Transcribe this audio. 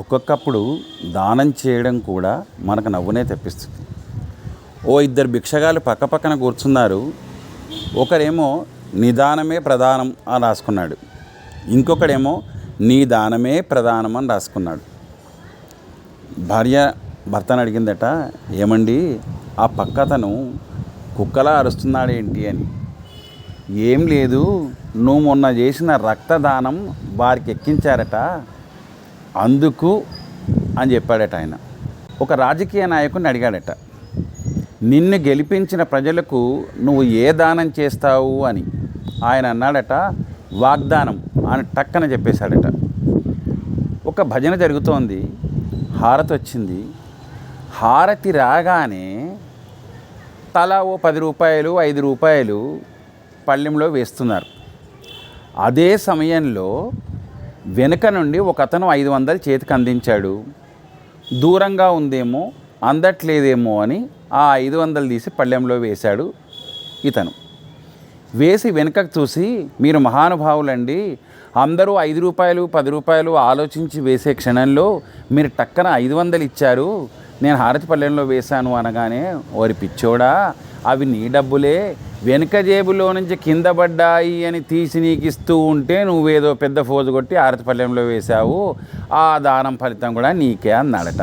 ఒక్కొక్కప్పుడు దానం చేయడం కూడా మనకు నవ్వునే తెప్పిస్తుంది. ఓ ఇద్దరు భిక్షగాలు పక్క పక్కన కూర్చున్నారు. ఒకరేమో నిదానమే ప్రధానం అని రాసుకున్నాడు. ఇంకొకడేమో నీ దానమే ప్రధానం అని రాసుకున్నాడు. భార్య భర్తను అడిగిందట ఏమండి ఆ పక్కతను కుక్కలా అరుస్తున్నాడేంటి అని? ఏం లేదు నువ్వు మొన్న చేసిన రక్తదానం వారికి ఎక్కించారట అందుకు అని చెప్పాడట ఆయన. ఒక రాజకీయ నాయకుని అడిగాడట నిన్ను గెలిపించిన ప్రజలకు నువ్వు ఏ దానం చేస్తావు? అని. ఆయన అన్నాడట వాగ్దానం అని టక్కన చెప్పేశాడట. ఒక భజన జరుగుతోంది హారతి వచ్చింది. హారతి రాగానే తలా ఓ పది రూపాయలు ఐదు రూపాయలు పళ్ళెంలో వేస్తున్నారు. అదే సమయంలో వెనుక నుండి ఒక అతను ఐదు వందలు చేతికి అందించాడు. దూరంగా ఉందేమో అందట్లేదేమో అని ఆ ఐదు వందలు తీసి పళ్ళెంలో వేశాడు ఇతను. వేసి వెనుకకు చూసి మీరు మహానుభావులండి అందరూ ఐదు రూపాయలు పది రూపాయలు ఆలోచించి వేసే క్షణంలో మీరు టక్కన ఐదు వందలు ఇచ్చారు. నేను హారతి పల్లెంలో వేశాను అనగానే ఓరి పిచ్చోడా అవి నీ డబ్బులే. వెనుక జేబులో నుంచి కింద పడ్డాయి అని తీసి నీకు ఇస్తూ ఉంటే నువ్వేదో పెద్ద ఫోజు కొట్టి ఆరతిపల్లెంలో వేశావు. ఆ దానం ఫలితం కూడా నీకే అన్నాడట.